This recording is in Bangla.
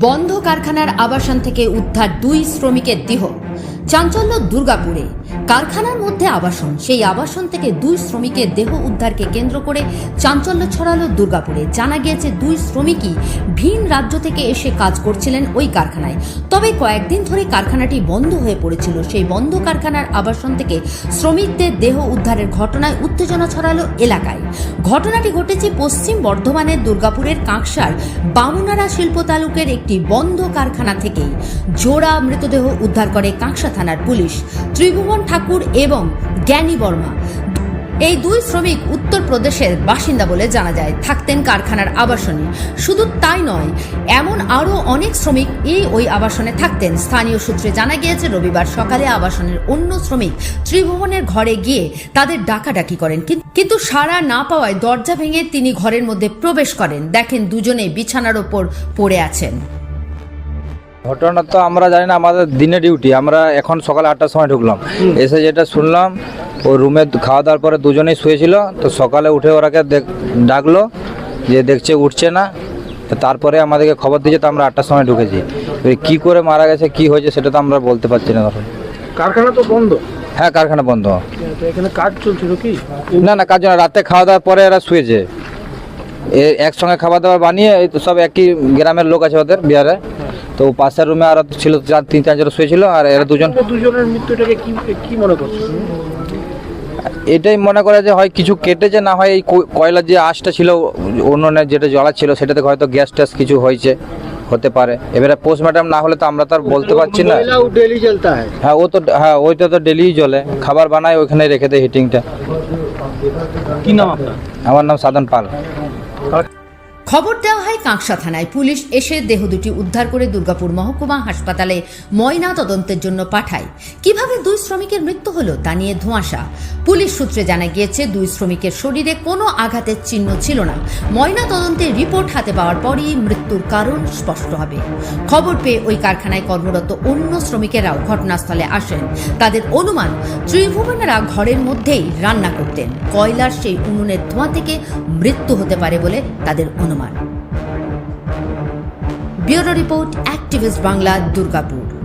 বন্ধ কারখানার আবাসন থেকে উদ্ধার দুই শ্রমিকের দেহ। চাঞ্চল্য দুর্গাপুরে। কারখানার মধ্যে আবাসন, সেই আবাসন থেকে দুই শ্রমিকের দেহ উদ্ধারকে কেন্দ্র করে চাঞ্চল্য ছড়ালো দুর্গাপুরে। জানা গিয়েছে, দুই শ্রমিকই ভিন রাজ্য থেকে এসে কাজ করছিলেন ওই কারখানায়। তবে কয়েকদিন ধরে কারখানাটি বন্ধ হয়ে পড়েছিল। সেই বন্ধ কারখানার আবাসন থেকে শ্রমিকদের দেহ উদ্ধারের ঘটনায় উত্তেজনা ছড়ালো এলাকায়। ঘটনাটি ঘটেছে পশ্চিম বর্ধমানের দুর্গাপুরের কাঁকসার বামুনারা শিল্প তালুকের একটি বন্ধ কারখানা থেকেই জোড়া মৃতদেহ উদ্ধার করে কাঁকসা থানার পুলিশ। ত্রিভুবন ঠাকুর এবং জ্ঞানী বর্মা। এই দুই শ্রমিক উত্তরপ্রদেশের বাসিন্দা বলে জানা যায়, থাকতেন কারখানার আবাসনে। শুধু তাই নয়, এমন আরও অনেক শ্রমিক এই ওই আবাসনে থাকতেন। স্থানীয় সূত্রে জানা গিয়েছে, রবিবার সকালে আবাসনের অন্য শ্রমিক ত্রিভুবনের ঘরে গিয়ে তাদের ডাকাডাকি করেন। কিন- কিন্তু সাড়া না পাওয়ায় দরজা ভেঙে তিনি ঘরের মধ্যে প্রবেশ করেন। দেখেন দুজনে বিছানার ওপর পড়ে আছেন। ঘটনা তো আমরা জানি না আমাদের দিনে ডিউটি। আমরা এখন সকাল আটটার সময় ঢুকলাম। এসে যেটা শুনলাম ও রুমে খাওয়া দাওয়ার পরে দুজনেই শুয়েছিল। তো সকালে উঠে ওরাকে দেখ ডাকলো যে দেখছে উঠছে না। তো তারপরে আমাদেরকে খবর দিয়েছে তো আমরা আটটার সময় ঢুকেছি। কি করে মারা গেছে কি হয়েছে সেটা তো আমরা বলতে পারছি না কারখানা তো বন্ধ। হ্যাঁ কারখানা বন্ধ। এখানে কাজ চলছিল কি না না কাজ না। রাতে খাওয়া দাওয়ার পরে এরা শুয়েছে। একসঙ্গে খাবার দাবার বানিয়ে এই তো সব একই গ্রামের লোক আছে ওদের বিহারে। তো পাশের রুমে আর ছিল চার তিন চারজন শুয়েছিল আর এরা দুজন। দুজনের মৃত্যুটাকে কি কি মনে করছ এটাই মনে করে যে হয় কিছু কেটেছে না হয় এই কয়লার যে আঁশটা ছিল উনুনে যেটা জ্বলা ছিল সেটাতে হয়তো গ্যাস ট্যাস কিছু হয়েছে। হতে পারে। এবারে পোস্টমর্টম না হলে তো আমরা তো আর বলতে পারছি না। ডেলি জ্বলতা হ্যাঁ। ও তো হ্যাঁ ওইটা তো ডেলি জ্বলে। খাবার বানায় ওইখানে রেখে দেয় হিটিংটা কি নাম আপনার? আমার নাম সাধন পাল। খবর দেওয়া হয় কাঁকসা থানায়। পুলিশ এসে দেহ দুটি উদ্ধার করে দুর্গাপুর মহকুমা হাসপাতালে ময়না তদন্তের জন্য পাঠায়। কীভাবে দুই শ্রমিকের মৃত্যু হলো তা নিয়ে ধোঁয়াশা। পুলিশ সূত্রে জানা গিয়েছে, দুই শ্রমিকের শরীরে কোনো আঘাতের চিহ্ন ছিল না। ময়না তদন্তের রিপোর্ট হাতে পাওয়ার পরই মৃত্যুর কারণ স্পষ্ট হবে। খবর পেয়ে ওই কারখানায় কর্মরত অন্য শ্রমিকেরাও ঘটনাস্থলে আসেন। তাদের অনুমান, ত্রিভুবনেরা ঘরের মধ্যেই রান্না করতেন। কয়লার সেই উনুনের ধোঁয়া থেকে মৃত্যু হতে পারে বলে তাদের অনুমান। Bureau report activist Bangla Durgapur.